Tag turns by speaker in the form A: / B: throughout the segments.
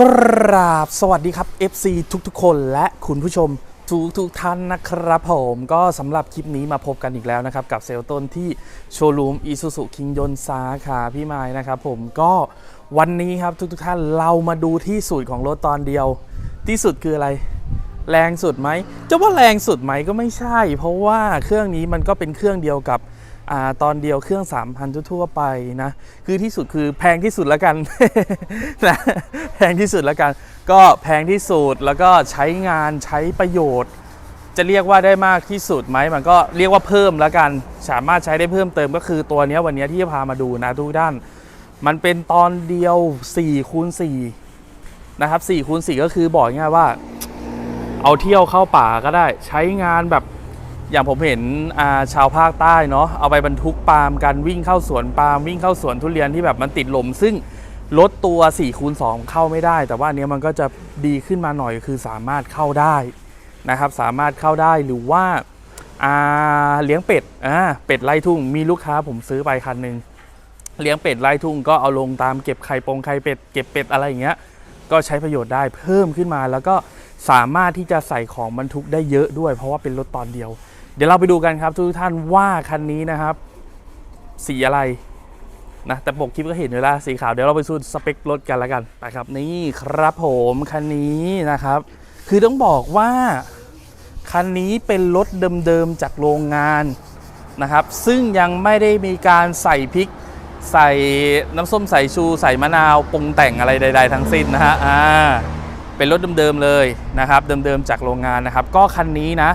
A: กราบสวัสดีครับ FC ทุกๆ คนและคุณผู้ชมทุกทุกๆท่านนะครับผมก็สำหรับคลิปนี้มาพบกันอีกแล้วนะครับ กับเซลล์ต้นที่โชว์รูมอีซูซูคิงยนสาขาพี่ไม้นะครับผมก็วันนี้ครับทุกๆท่านเรามาดูที่สุดของรถตอนเดียว ที่สุดคืออะไร แรงสุดไหมจะว่าแรงสุดไหมก็ไม่ใช่ เพราะว่าเครื่องนี้มันก็เป็นเครื่องเดียวกับ ตอนเดียวเครื่อง 3,000 ทั่วไปนะ คือที่สุดคือแพงที่สุดแล้วกันนะแพงที่สุดแล้วกัน ก็แพงที่สุดแล้วก็ใช้งานใช้ประโยชน์ จะเรียกว่าได้มากที่สุดไหมมันก็เรียกว่าเพิ่มแล้วกัน สามารถใช้ได้เพิ่มเติมก็คือตัวนี้วันนี้ที่จะพามาดูนะทุกท่าน มันเป็นตอนเดียว4คูณ4นะครับ4คูณ4ก็คือบอกง่ายว่า เอาเที่ยวเข้าป่าก็ได้ใช้งานแบบ อย่างผมเห็นาชาวภาคใต้เนาะเอาไปบรรทุกปาล์มกันวิ่งเข้าสวนปาล์มวิ่งเข้าสวนทุเรียนที่แบบมันติดลม ซึ่งรถตัว4คูณ2เข้าไม่ได้ แต่ว่าอันเนี้ยมันก็จะดีขึ้นมาหน่อยคือสามารถเข้าได้นะครับ สามารถเข้าได้หรือว่าอ่าเลี้ยงเป็ดอ่าเป็ดไล่ทุ่งมีลูกค้าผมซื้อไปคันหนึ่งเลี้ยงเป็ดไล่ทุ่งก็เอาลงตามเก็บไข่ปงไข่เป็ดเก็บเป็ดอะไรอย่างเงี้ยก็ใช้ประโยชน์ได้เพิ่มขึ้นมาแล้วก็สามารถที่จะใส่ของบรรทุกได้เยอะด้วย เพราะว่าเป็นรถตอนเดียว เดี๋ยวเราไปดูกันครับทุกท่านว่าคันนี้นะครับ สีอะไรนะแต่ปกคลิปก็เห็นอยู่แล้วสีขาวเดี๋ยวเราไปสู้สเปครถกันแล้วกันนะครับ นี่ครับผมคันนี้นะครับ คือต้องบอกว่าคันนี้เป็นรถเดิมๆจากโรงงานนะครับ ซึ่งยังไม่ได้มีการใส่พริก ใส่น้ำส้มใสายชู ใส่มะนาวปรุงแต่งอะไรใด ๆ ทั้งสิ้นนะฮะอ่าเป็นรถเดิมๆเลยนะครับ เดิมๆจากโรงงานนะครับ ก็คันนี้นะ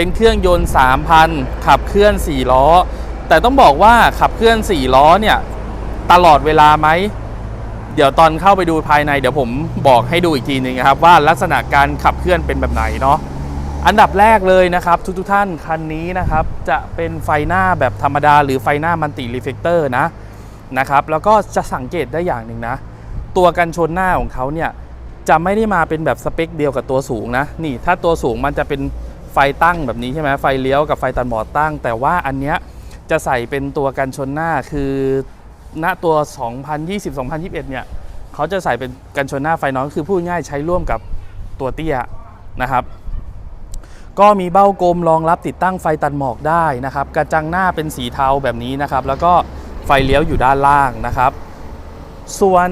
A: เป็นเครื่องยนต์ 3,000 ขับเคลื่อน 4 ล้อ แต่ต้องบอกว่าขับเคลื่อน 4 ล้อเนี่ย ตลอดเวลาไหม เดี๋ยวตอนเข้าไปดูภายใน เดี๋ยวผมบอกให้ดูอีกทีหนึงครับ ว่าลักษณะการขับเคลื่อนเป็นแบบไหนเนาะอันดับแรกเลยนะครับ ทุกๆท่านคันนี้นะครับ จะเป็นไฟหน้าแบบธรรมดา หรือไฟหน้ามันติรีเฟกเตอร์นะนะครับ แล้วก็จะสังเกตได้อย่างหนึ่งนะ ตัวกันชนหน้าของเขาเนี่ยจะไม่ได้มาเป็นแบบสเปคเดียวกับตัวสูงนะ นี่ถ้าตัวสูงมันจะเป็น ไฟตั้งแบบนี้ใช่ไหมไฟเลี้ยวกับไฟตัดหมอดตั้ง แต่ว่าอันเนี้ยจะใส่เป็นตัวกันชนหน้าคือณตัว 2020-2021 เนี่ยเขาจะใส่เป็นกันชนหน้าไฟน้อยคือพูดง่ายใช้ร่วมกับตัวเตี้ยนะครับ ก็มีเบ้ากลมรองรับติดตั้งไฟตัดหมอกได้นะครับ กระจังหน้าเป็นสีเทาแบบนี้นะครับ แล้วก็ไฟเลี้ยวอยู่ด้านล่างนะครับ ส่วน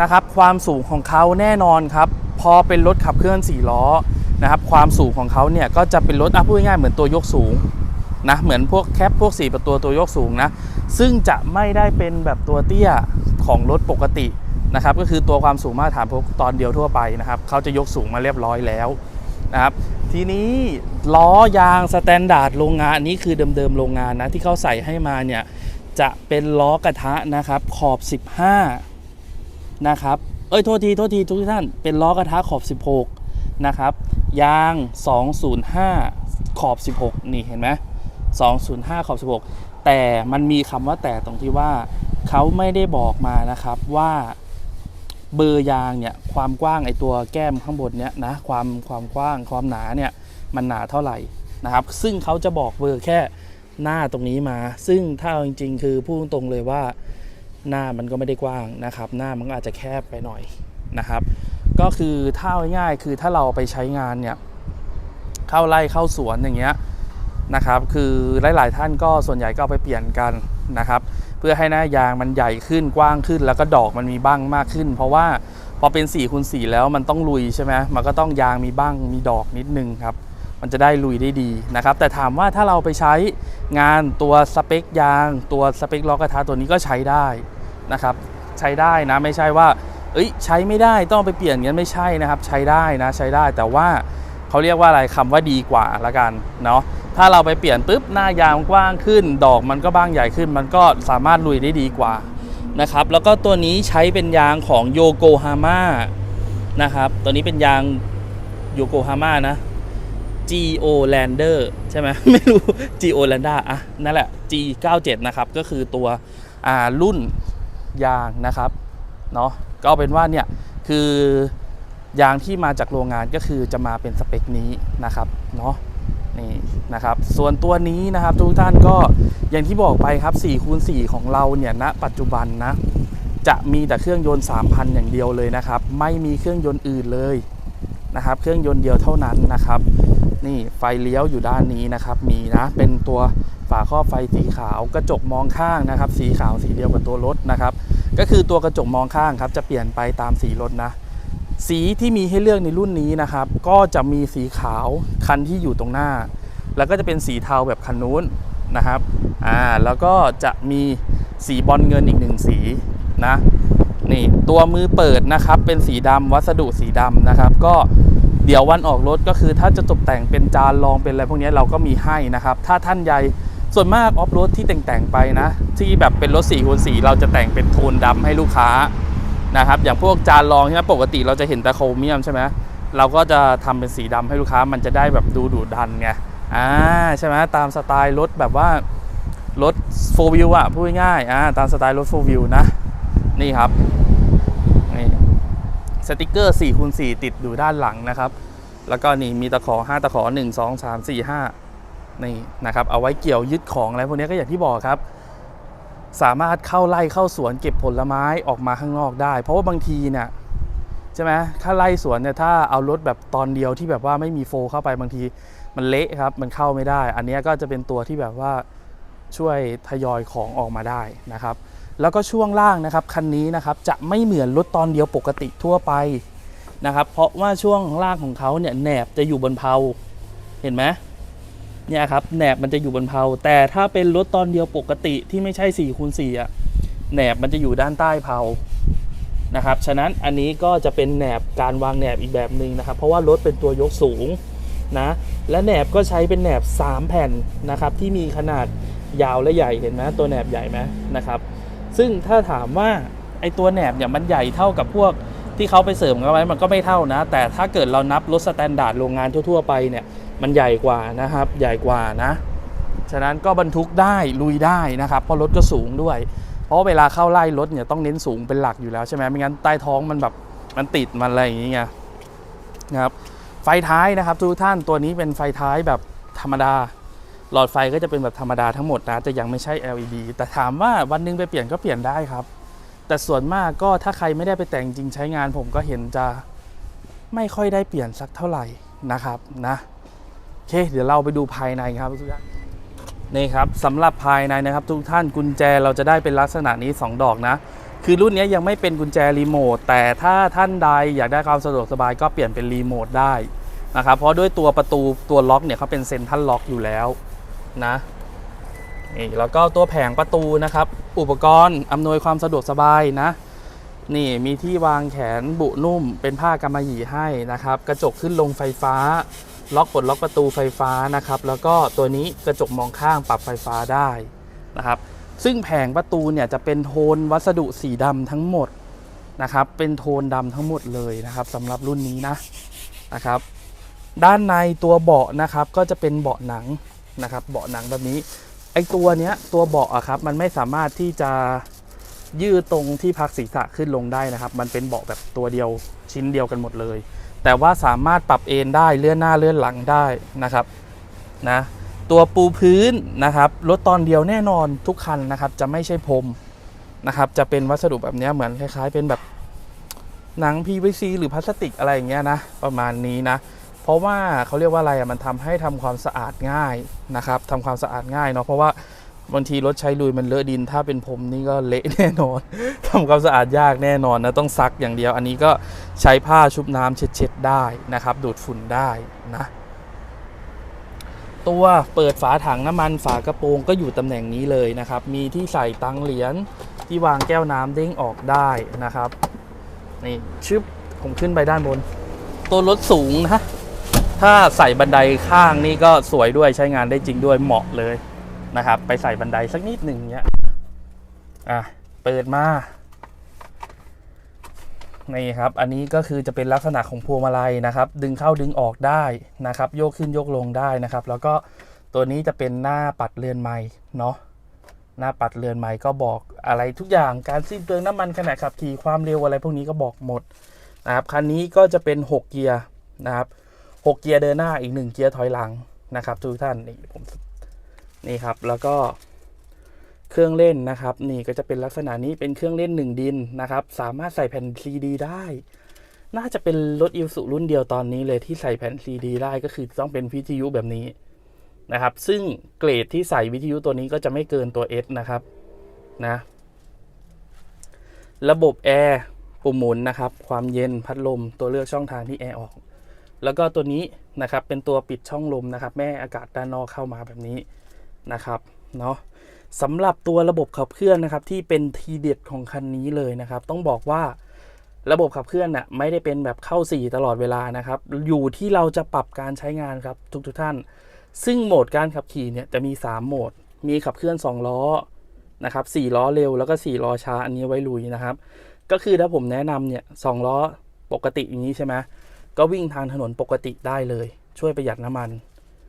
A: นะครับความสูงของเขาแน่นอนครับ พอเป็นรถขับเคลื่อน4ล้อ นะครับความสูงของเขาเนี่ยก็จะเป็นรถอะพูดง่ายๆเหมือนตัวยกสูงนะเหมือนพวกแคปพวก4ประตูตัวยกสูงนะซึ่งจะไม่ได้เป็นแบบตัวเตี้ยของรถปกตินะครับก็คือตัวความสูงมาตรฐานพวกตอนเดียวทั่วไปนะครับเขาจะยกสูงมาเรียบร้อยแล้วนะครับทีนี้ล้อยางสแตนดาร์ดโรงงานอันนี้คือเดิมๆโรงงานนะที่เขาใส่ให้มาเนี่ยจะเป็นล้อกระทะนะครับขอบ 15นะครับเอ้ยโทษทีโทษทีทุกท่านเป็นล้อกระทะขอบ 16 นะครับ ยาง 205 ขอบ 16 นี่เห็นไหม205 ขอบ 16 แต่มันมีคำว่าแต่ตรงที่ว่าเขาไม่ได้บอกมานะครับว่าเบอร์ยางเนี่ยความกว้างไอตัวแก้มข้างบนเนี่ยนะความความกว้างความหนาเนี่ยมันหนาเท่าไหร่นะครับ ซึ่งเขาจะบอกเบอร์แค่หน้าตรงนี้มา ซึ่งถ้าจริง ๆ คือพูดตรงเลยว่าหน้ามันก็ไม่ได้กว้างนะครับ หน้ามันอาจจะแคบไปหน่อยนะครับ ก็คือถ้าง่ายๆคือถ้าเราไปใช้งานเนี่ยเข้าไร่เข้าสวนอย่างเงี้ยนะครับ คือหลาย ๆ ท่านก็ส่วนใหญ่ก็ไปเปลี่ยนกันนะครับ เพื่อให้หน้ายางมันใหญ่ขึ้นกว้างขึ้น แล้วก็ดอกมันมีบ้างมากขึ้น เพราะว่าพอเป็น4คูณ4แล้วมันต้องลุยใช่ไหมมันก็ต้องยางมีบ้างมีดอกนิดนึงครับ มันจะได้ลุยได้ดีนะครับ แต่ถามว่าถ้าเราไปใช้งานตัวสเปคยาง ตัวสเปคล้อกระทะตัวนี้ก็ใช้ได้นะครับ ใช้ได้นะไม่ใช่ว่า เอ้ยใช้ไม่ได้ต้องไปเปลี่ยนงั้นไม่ใช่นะครับ ใช้ได้นะใช้ได้แต่ว่าเขาเรียกว่าอะไรคำว่าดีกว่าละกันเนาะถ้าเราไปเปลี่ยนปุ๊บหน้ายางกว้างขึ้น ดอกมันก็บ้างใหญ่ขึ้น มันก็สามารถลุยได้ดีกว่านะครับแล้วก็ตัวนี้ใช้เป็นยางของโยโกฮาม่านะครับตัวนี้เป็นยางโยโกฮาม่านะ G.O. Lander ใช่ไหมไม่รู้ G.O. Lander อะนั่นแหละ G97 นะครับ ก็คือตัวรุ่นยางนะครับ เนาะ ก็เป็นว่าเนี่ยคือยางที่มาจากโรงงานก็คือจะมาเป็นสเปคนี้นะครับเนาะนี่นะครับ ส่วนตัวนี้นะครับทุกท่านก็อย่างที่บอกไปครับ4คูณ4ของเราเนี่ยณปัจจุบันนะจะมีแต่เครื่องยนต์ 3,000 อย่างเดียวเลยนะครับ ไม่มีเครื่องยนต์อื่นเลยนะครับ เครื่องยนต์เดียวเท่านั้นนะครับ นี่ไฟเลี้ยวอยู่ด้านนี้นะครับ มีนะเป็นตัวฝาครอบไฟสีขาวกระจกมองข้างนะครับ สีขาวสีเดียวกับตัวรถนะครับ ก็คือตัวกระจกมองข้างครับจะเปลี่ยนไปตามสีรถนะ สีที่มีให้เลือกในรุ่นนี้นะครับ ก็จะมีสีขาวคันที่อยู่ตรงหน้า แล้วก็จะเป็นสีเทาแบบคันนู้นนะครับอ่าแล้วก็จะมีสีบอลเงินอีกหนึ่งสีนะนี่ตัวมือเปิดนะครับเป็นสีดำวัสดุสีดำนะครับ ก็เดี๋ยววันออกรถก็คือถ้าจะตกแต่งเป็นจานรองเป็นอะไรพวกนี้เราก็มีให้นะครับ ถ้าท่านใหญ่ ส่วนมากออฟโรดที่แต่งๆไปนะ ที่แบบเป็นรถ4คูณ4เราจะแต่งเป็นโทนดำให้ลูกค้านะครับ อย่างพวกจานรองใช่ไหมปกติเราจะเห็นแต่โครเมียมใช่ไหมเราก็จะทำเป็นสีดำให้ลูกค้ามันจะได้แบบดูดุดันไงอ่าใช่ไหมตามสไตล์รถแบบว่ารถโฟวิวอะพูดง่ายอ่าตามสไตล์รถโฟวิวนะ นี่ครับนี่สติกเกอร์4คูณ4ติดอยู่ด้านหลังนะครับ แล้วก็นี่มีตะขอ 5 ตะขอ 1 2 3 4 5 นี่นะครับเอาไว้เกี่ยวยึดของอะไรพวกนี้ก็อย่างที่บอกครับ สามารถเข้าไล่เข้าสวนเก็บผลไม้ออกมาข้างนอกได้ เพราะว่าบางทีเนี่ยใช่ไหมถ้าไล่สวนเนี่ยถ้าเอารถแบบตอนเดียวที่แบบว่าไม่มีโฟเข้าไปบางทีมันเละครับมันเข้าไม่ได้ อันนี้ก็จะเป็นตัวที่แบบว่าช่วยทยอยของออกมาได้นะครับ แล้วก็ช่วงล่างนะครับคันนี้นะครับจะไม่เหมือนรถตอนเดียวปกติทั่วไปนะครับ เพราะว่าช่วงล่างของเขาเนี่ยแหนบจะอยู่บนเพลาเห็นไหม เนี่ยครับแหนบมันจะอยู่บนเพลาแต่ถ้าเป็นรถตอนเดียวปกติที่ไม่ใช่4คูณ4อะแหนบมันจะอยู่ด้านใต้เพลานะครับฉะนั้นอันนี้ก็จะเป็นแหนบการวางแหนบอีกแบบหนึ่งนะครับ เพราะว่ารถเป็นตัวยกสูงนะและแหนบก็ใช้เป็นแหนบ 3 แผ่นนะครับที่มีขนาดยาวและใหญ่เห็นไหมตัวแหนบใหญ่ไหมนะครับ ซึ่งถ้าถามว่าไอตัวแหนบเนี่ยมันใหญ่เท่ากับพวก ที่เขาไปเสริมกันไว้มันก็ไม่เท่านะ แต่ถ้าเกิดเรานับรถสแตนดาร์ดโรงงานทั่ว ๆ ไปเนี่ยมันใหญ่กว่านะครับ ใหญ่กว่านะ ฉะนั้นก็บรรทุกได้ลุยได้นะครับ เพราะรถก็สูงด้วย เพราะเวลาเข้าไล่รถเนี่ยต้องเน้นสูงเป็นหลักอยู่แล้วใช่ไหมไม่งั้นใต้ท้องมันแบบมันติดมันอะไรอย่างเงี้ยนะครับไฟท้ายนะครับ ทุกท่านตัวนี้เป็นไฟท้ายแบบธรรมดา หลอดไฟก็จะเป็นแบบธรรมดาทั้งหมดนะจะยังไม่ใช่ LED แต่ถามว่าวันหนึงไปเปลี่ยนก็เปลี่ยนได้ครับ แต่ส่วนมากก็ถ้าใครไม่ได้ไปแต่งจริงใช้งาน ผมก็เห็นจะไม่ค่อยได้เปลี่ยนสักเท่าไหร่นะครับนะโอเค เดี๋ยวเราไปดูภายในครับทุกท่านนี่ครับสำหรับภายในนะครับ ทุกท่านกุญแจเราจะได้เป็นลักษณะนี้ 2 ดอกนะ คือรุ่นนี้ยังไม่เป็นกุญแจรีโมทแต่ถ้าท่านใดอยากได้ความสะดวกสบายก็เปลี่ยนเป็นรีโมทได้นะครับเพราะด้วยตัวประตูตัวล็อกเนี่ยเขาเป็นเซ็นทรัลล็อกอยู่แล้วนะ นี่แล้วก็ตัวแผงประตูนะครับ อุปกรณ์อำนวยความสะดวกสบายนะ นี่มีที่วางแขนบุนุ่ม เป็นผ้ากำมะหยี่ให้นะครับ กระจกขึ้นลงไฟฟ้า ล็อกปลดล็อกประตูไฟฟ้านะครับ แล้วก็ตัวนี้กระจกมองข้างปรับไฟฟ้าได้นะครับ ซึ่งแผงประตูเนี่ยจะเป็นโทนวัสดุสีดำทั้งหมดนะครับ เป็นโทนดำทั้งหมดเลยนะครับสำหรับรุ่นนี้นะนะครับด้านในตัวเบาะนะครับก็จะเป็นเบาะหนังนะครับ เบาะหนังแบบนี้ อตัวเนี้ยตัวเบาะอะครับมันไม่สามารถที่จะยืดตรงที่พักศีรษะขึ้นลงได้นะครับ มันเป็นเบาะแบบตัวเดียวชิ้นเดียวกันหมดเลย แต่ว่าสามารถปรับเอนได้เลื่อนหน้าเลื่อนหลังได้นะครับนะตัวปูพื้นนะครับรถตอนเดียวแน่นอนทุกคันนะครับ จะไม่ใช่พรมนะครับจะเป็นวัสดุแบบนี้เหมือนคล้าย ๆ เป็นแบบหนัง PVC หรือพลาสติกอะไรอย่างเงี้ยนะประมาณนี้นะ ราะว่าเขาเรียกว่าอะไรอะมันทำให้ทำความสะอาดง่ายนะครับทำความสะอาดง่ายเนาะเพราะว่าบางทีรถใช้ลุยมันเลอะดิน ถ้าเป็นผมนี่ก็เละแน่นอนทำความสะอาดยากแน่นอนนะต้องซักอย่างเดียว อันนี้ก็ใช้ผ้าชุบน้ำเช็ดๆได้นะครับ ดูดฝุ่นได้นะ ตัวเปิดฝาถังน้ำมันฝากระโปรงก็อยู่ตำแหน่งนี้เลยนะครับ มีที่ใส่ตังเหรียญที่วางแก้วน้ำเด้งออกได้นะครับนี่ชึบผมขึ้นไปด้านบน ตัวรถสูงนะ ถ้าใส่บันไดข้างนี่ก็สวยด้วยใช้งานได้จริงด้วยเหมาะเลยนะครับ ไปใส่บันไดสักนิดหนึ่งเนี้ยอะเปิดมานี่ครับ อันนี้ก็คือจะเป็นลักษณะของพวงมาลัยนะครับ ดึงเข้าดึงออกได้นะครับ โยกขึ้นโยกลงได้นะครับ แล้วก็ตัวนี้จะเป็นหน้าปัดเรือนไม้เนาะหน้าปัดเรือนไม้ก็บอกอะไรทุกอย่างการสิ้นเปลืองน้ำมันขณะขับขี่ความเร็วอะไรพวกนี้ก็บอกหมดนะครับคันนี้ก็จะเป็น 6 เกียร์นะครับ หกเกียร์เดินหน้าอีกหนึ่งเกียร์ถอยหลังนะครับ ทุกท่านนี่ผมนี่ครับแล้วก็เครื่องเล่นนะครับ นี่ก็จะเป็นลักษณะนี้เป็นเครื่องเล่นหนึ่งดินนะครับ สามารถใส่แผ่นซีดีได้ น่าจะเป็นรถอิวสุรุ่นเดียวตอนนี้เลยที่ใส่แผ่นซีดีได้ก็คือต้องเป็นวิทยุแบบนี้นะครับ ซึ่งเกรดที่ใส่วิทยุตัวนี้ก็จะไม่เกินตัว S นะครับนะระบบแอร์ปุ่มหมุนนะครับ ความเย็นพัดลมตัวเลือกช่องทางที่แอร์ออก แล้วก็ตัวนี้นะครับเป็นตัวปิดช่องลมนะครับ แม่อากาศด้านนอกเข้ามาแบบนี้นะครับเนาะสำหรับตัวระบบขับเคลื่อนนะครับที่เป็นทีเด็ดของคันนี้เลยนะครับ ต้องบอกว่าระบบขับเคลื่อนน่ะไม่ได้เป็นแบบเข้า 4 ตลอดเวลานะครับ อยู่ที่เราจะปรับการใช้งานครับทุกทุกท่าน ซึ่งโหมดการขับขี่เนี่ยจะมี 3 โหมด มีขับเคลื่อน 2 ล้อนะครับ4ล้อเร็วแล้วก็ 4 ล้อช้าอันนี้ไว้ลุยนะครับ ก็คือถ้าผมแนะนำเนี่ยสล้อปกติอย่างนี้ใช่ไหม ก็วิ่งทางถนนปกติได้เลย ช่วยประหยัดน้ำมัน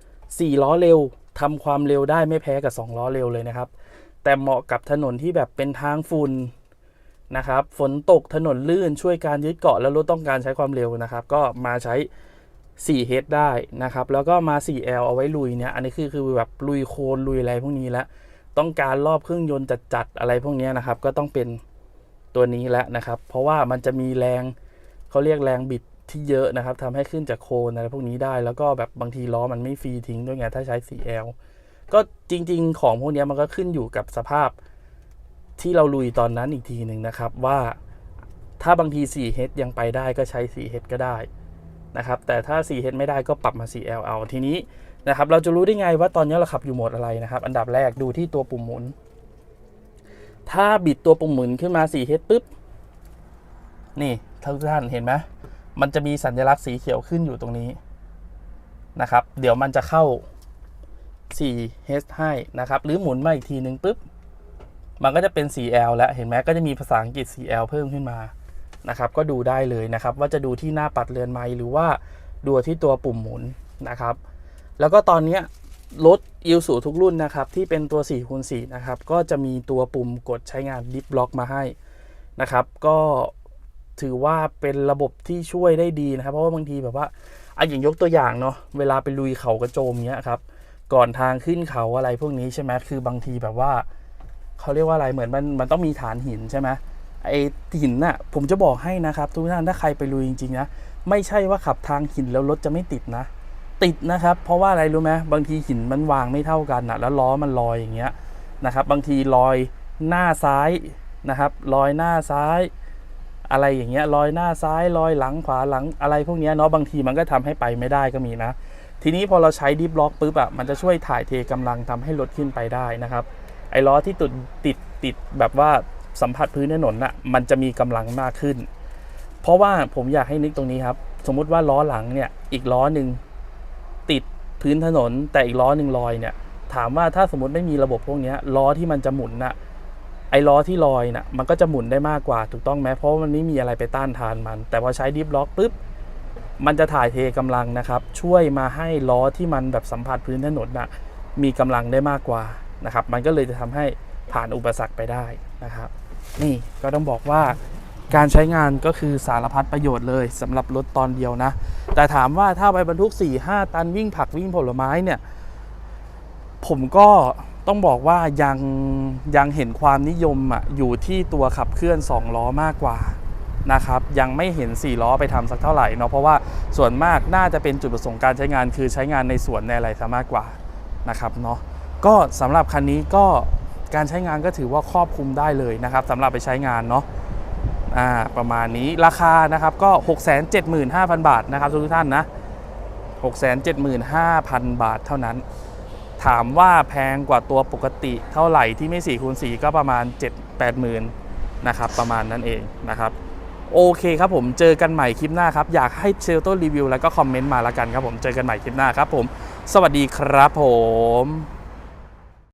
A: 4 ล้อเร็วทำความเร็วได้ไม่แพ้กับ 2 ล้อเร็วเลยนะครับ แต่เหมาะกับถนนที่แบบเป็นทางฝุ่นนะครับ ฝนตกถนนลื่นช่วยการยึดเกาะแล้วรถต้องการใช้ความเร็วนะครับ ก็มาใช้ 4H ได้นะครับ แล้วก็มา 4L เอาไว้ลุยเนี่ย อันนี้คือคือแบบลุยโคลนลุยอะไรพวกนี้แล้วต้องการรอบเครื่องยนต์จัดๆอะไรพวกนี้นะครับ ก็ต้องเป็นตัวนี้แล้วนะครับ เพราะว่ามันจะมีแรงเขาเรียกแรงบิด ที่เยอะนะครับทำให้ขึ้นจากโคนอะไรพวกนี้ได้ แล้วก็แบบบางทีล้อมันไม่ฟรีทิ้งด้วยไงถ้าใช้ 4L ก็จริง ๆ ของพวกนี้มันก็ขึ้นอยู่กับสภาพที่เราลุยตอนนั้นอีกทีหนึ่งนะครับว่าถ้าบางที 4H ยังไปได้ก็ใช้ 4H ก็ได้นะครับแต่ถ้า 4H ไม่ได้ก็ปรับมา 4L เอาทีนี้นะครับเราจะรู้ได้ไงว่าตอนนี้เราขับอยู่โหมดอะไรนะครับ อันดับแรกดูที่ตัวปุ่มหมุน ถ้าบิดตัวปุ่มหมุนขึ้นมา 4H ปุ๊บนี่ทุกท่านเห็นไหม มันจะมีสัญลักษณ์สีเขียวขึ้นอยู่ตรงนี้นะครับ เดี๋ยวมันจะเข้า 4H ให้นะครับ หรือหมุนมาอีกทีนึงปุ๊บ มันก็จะเป็น 4L แล้ว เห็นไหมก็จะมีภาษาอังกฤษ 4L เพิ่มขึ้นมานะครับ ก็ดูได้เลยนะครับ ว่าจะดูที่หน้าปัดเรือนไม้หรือว่าดูที่ตัวปุ่มหมุนนะครับ แล้วก็ตอนนี้รถอิลสูทุกรุ่นนะครับ ที่เป็นตัว4คูณ4นะครับ ก็จะมีตัวปุ่มกดใช้งานดิฟบล็อกมาให้นะครับ ก็ ถือว่าเป็นระบบที่ช่วยได้ดีนะครับ เพราะว่าบางทีแบบว่าอะอย่างยกตัวอย่างเนาะเวลาไปลุยเขากระโจมเนี้ยครับ ก่อนทางขึ้นเขาอะไรพวกนี้ใช่ไหมคือบางทีแบบว่าเขาเรียกว่าอะไรเหมือนมันมันต้องมีฐานหินใช่ไหมไอหินน่ะผมจะบอกให้นะครับ ทุกท่านถ้าใครไปลุยจริงๆนะไม่ใช่ว่าขับทางหินแล้วรถจะไม่ติดนะ ติดนะครับ เพราะว่าอะไรรู้ไหมบางทีหินมันวางไม่เท่ากันนะแล้วล้อมันลอยอย่างเงี้ยนะครับ บางทีลอยหน้าซ้ายนะครับลอยหน้าซ้าย อะไรอย่างเงี้ยลอยหน้าซ้ายลอยหลังขวาหลังอะไรพวกเนี้ยเนาะบางทีมันก็ทำให้ไปไม่ได้ก็มีนะ ทีนี้พอเราใช้ดิฟล็อกปุ๊บอะมันจะช่วยถ่ายเทกำลังทำให้รถขึ้นไปได้นะครับ ไอ้ล้อที่ติดติดติดแบบว่าสัมผัสพื้นถนนน่ะมันจะมีกำลังมากขึ้น เพราะว่าผมอยากให้นึกตรงนี้ครับ สมมุติว่าล้อหลังเนี่ยอีกล้อหนึ่งติดพื้นถนน แต่อีกล้อหนึ่งลอยเนี่ยถามว่าถ้าสมมติไม่มีระบบพวกเนี้ยล้อที่มันจะหมุนน่ะ ไอ้ล้อที่ลอยน่ะมันก็จะหมุนได้มากกว่าถูกต้องไหมเพราะว่ามันไม่มีอะไรไปต้านทานมัน แต่พอใช้ดิฟล็อกปุ๊บมันจะถ่ายเทกำลังนะครับ ช่วยมาให้ล้อที่มันแบบสัมผัสพื้นถนนน่ะมีกำลังได้มากกว่านะครับ มันก็เลยจะทำให้ผ่านอุปสรรคไปได้นะครับ นี่ก็ต้องบอกว่าการใช้งานก็คือสารพัดประโยชน์เลยสำหรับรถตอนเดียวนะ แต่ถามว่าถ้าไปบรรทุก 4-5 ตันวิ่งผักวิ่งผลไม้เนี่ย ผมก็ต้องบอกว่ายังยังเห็นความนิยมอะอยู่ที่ตัวขับเคลื่อน 2 ล้อมากกว่านะครับยังไม่เห็น 4 ล้อไปทำสักเท่าไหร่เนาะเพราะว่าส่วนมากน่าจะเป็นจุดประสงค์การใช้งาน คือใช้งานในสวนในอะไรซะมากกว่านะครับเนาะก็สำหรับคันนี้ก็การใช้งานก็ถือว่าครอบคลุมได้เลยนะครับสำหรับไปใช้งานเนาะอ่าประมาณนี้ราคานะครับก็ 675,000 บาทนะครับทุกท่านนะ 675,000 บาทเท่านั้น ถามว่าแพงกว่าตัวปกติเท่าไหร่ที่ไม่4คูณ4ก็ประมาณ 7 8หมื่นนะครับประมาณนั้นเองนะครับโอเคครับผมเจอกันใหม่คลิปหน้าครับ อยากให้เชลโต้รีวิวแล้วก็คอมเมนต์มาละกันครับผมเจอกันใหม่คลิปหน้าครับผม สวัสดีครับผม